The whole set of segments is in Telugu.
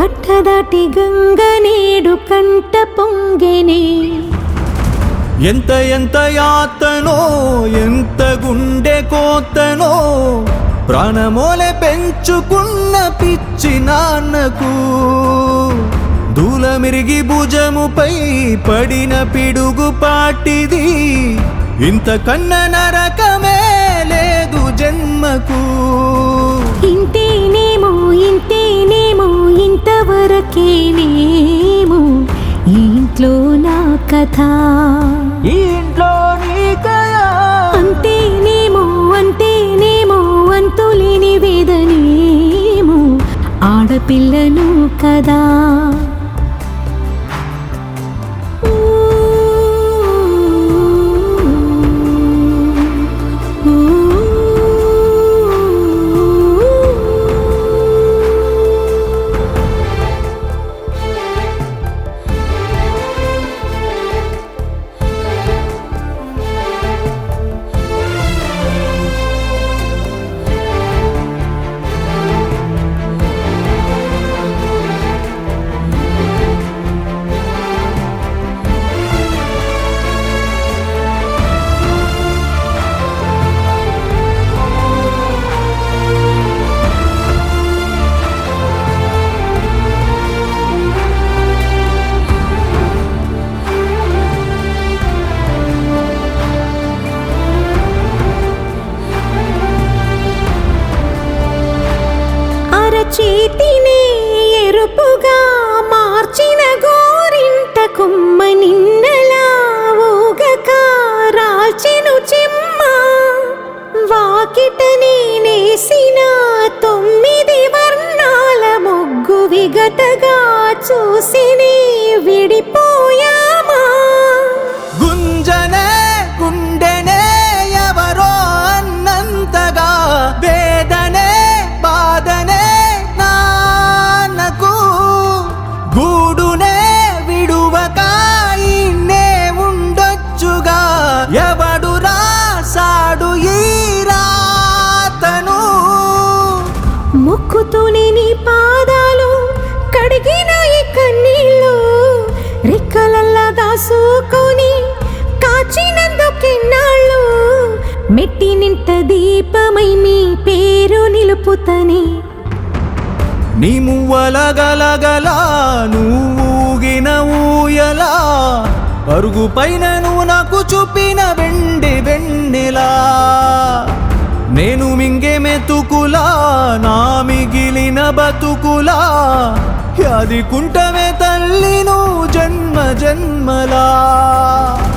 కట్టదాటి గంగ నేడు కంట పొంగెనే. ఎంత ఎంత యాతనో ఎంత గుండె కోతనో ప్రాణమోలే పెంచుకున్న పిచ్చి నాన్నకు. దూలమిరిగి భుజముపై పడిన పిడుగు పాటిది ఇంతకన్న నరకమే లేదు జన్మ ఈ ఇంట్లో నా కథ. ఇంట్లో నీకయా అంతేనేమో అంతేనేమో అంతులేని వేదనేమో. ఆడపిల్లను కదా. వాకిట నేనేసిన తొమ్మిది వర్ణాల ముగ్గు విగతగా చూసి విడిపో రెక్కలల్లా దాసుకొని కాచినందుకెన్నాళ్ళు మెట్టి నింట దీపమై మీ పేరు నిలుపుతని. నీ మువ్వల గలగల నువ్వుగిన ఊయలా అరుగు పైన నువ్వు నాకు చూపిన వెండి వెన్నెలా. నేను మింగే మెతుకులా నా మిగిలిన బతుకులా. యాది కుంటమే తల్లి నువ్వు జన్మ జన్మలా.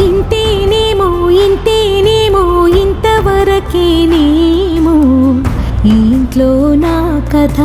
ఇంతేనేమో ఇంతేనేమో ఇంతవరకేనేమో ఈ ఇంట్లో నా కథ.